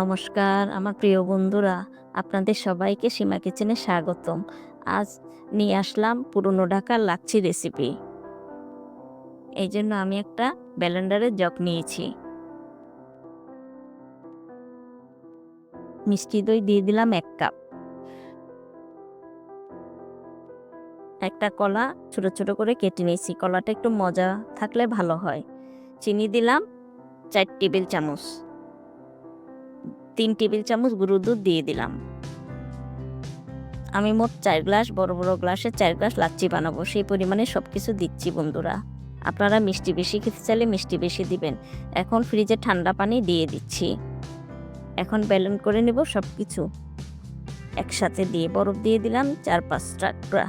নমস্কার, আমার প্রিয় বন্ধুরা, আপনাদের সবাইকে সীমা কিচেনে স্বাগতম। আজ নিয়ে আসলাম পুরনো ঢাকার লাচ্ছি রেসিপি এই জন্য আমি একটা ব্যালেন্ডারের জগ নিয়েছি। মিষ্টি দই দিয়ে দিলাম এক কাপ একটা কলা ছোট ছোট করে কেটে নিয়েছি, কলাটা একটু মজা থাকলে ভালো হয়। চিনি দিলাম চার টেবিল চামচ। তিন টেবিল চামচ গুঁড়ো দুধ দিয়ে দিলাম। আমি মোট চার গ্লাস বড় বড় গ্লাসে চার গ্লাস লাচ্ছি বানাবো, সেই পরিমাণে সব কিছু দিচ্ছি বন্ধুরা। আপনারা মিষ্টি বেশি খেতে চাইলে মিষ্টি বেশি দিবেন। এখন ফ্রিজে ঠান্ডা পানি দিয়ে দিচ্ছি। এখন ব্যালেন্স করে নেব সব কিছু একসাথে দিয়ে বরফ দিয়ে দিলাম চার পাঁচটা টুকরা।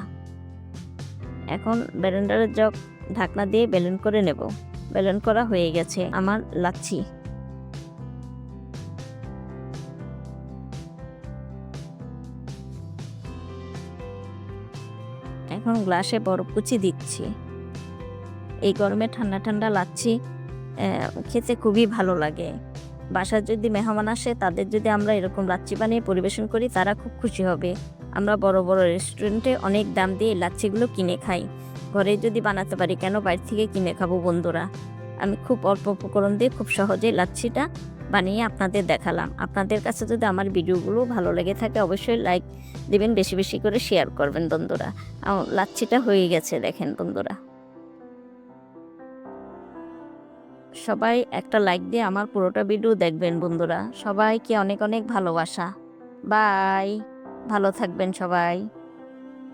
এখন ব্যালেন্ডারের জগ ঢাকনা দিয়ে ব্যালেন্স করে নেব। ব্যালেন্স করা হয়ে গেছে আমার লাচ্ছি। এখন গ্লাসে বরফ কুচি দিচ্ছি। এই গরমে ঠান্ডা ঠান্ডা আহ, খেতে খুবই ভালো লাগে। বাসার যদি মেহমান আসে তাদের যদি আমরা এরকম লাচ্ছি বানিয়ে পরিবেশন করি তারা খুব খুশি হবে। আমরা বড় বড় রেস্টুরেন্টে অনেক দাম দিয়ে লাচ্ছিগুলো কিনে খাই। ঘরে যদি বানাতে পারি কেন বাইরে থেকে কিনে খাব বন্ধুরা? আমি খুব অল্প উপকরণ দিয়ে খুব সহজে লাচ্ছিটা বানিয়ে আপনাদের দেখালাম। আপনাদের কাছে যদি আমার ভিডিওগুলো ভালো লেগে থাকে, অবশ্যই লাইক দিবেন, বেশি বেশি করে শেয়ার করবেন বন্ধুরা। লাচ্ছিটা হয়ে গেছে, দেখেন বন্ধুরা। সবাই একটা লাইক দিয়ে আমার পুরোটা ভিডিও দেখবেন বন্ধুরা। সবাইকে অনেক অনেক ভালোবাসা। বাই ভালো থাকবেন সবাই।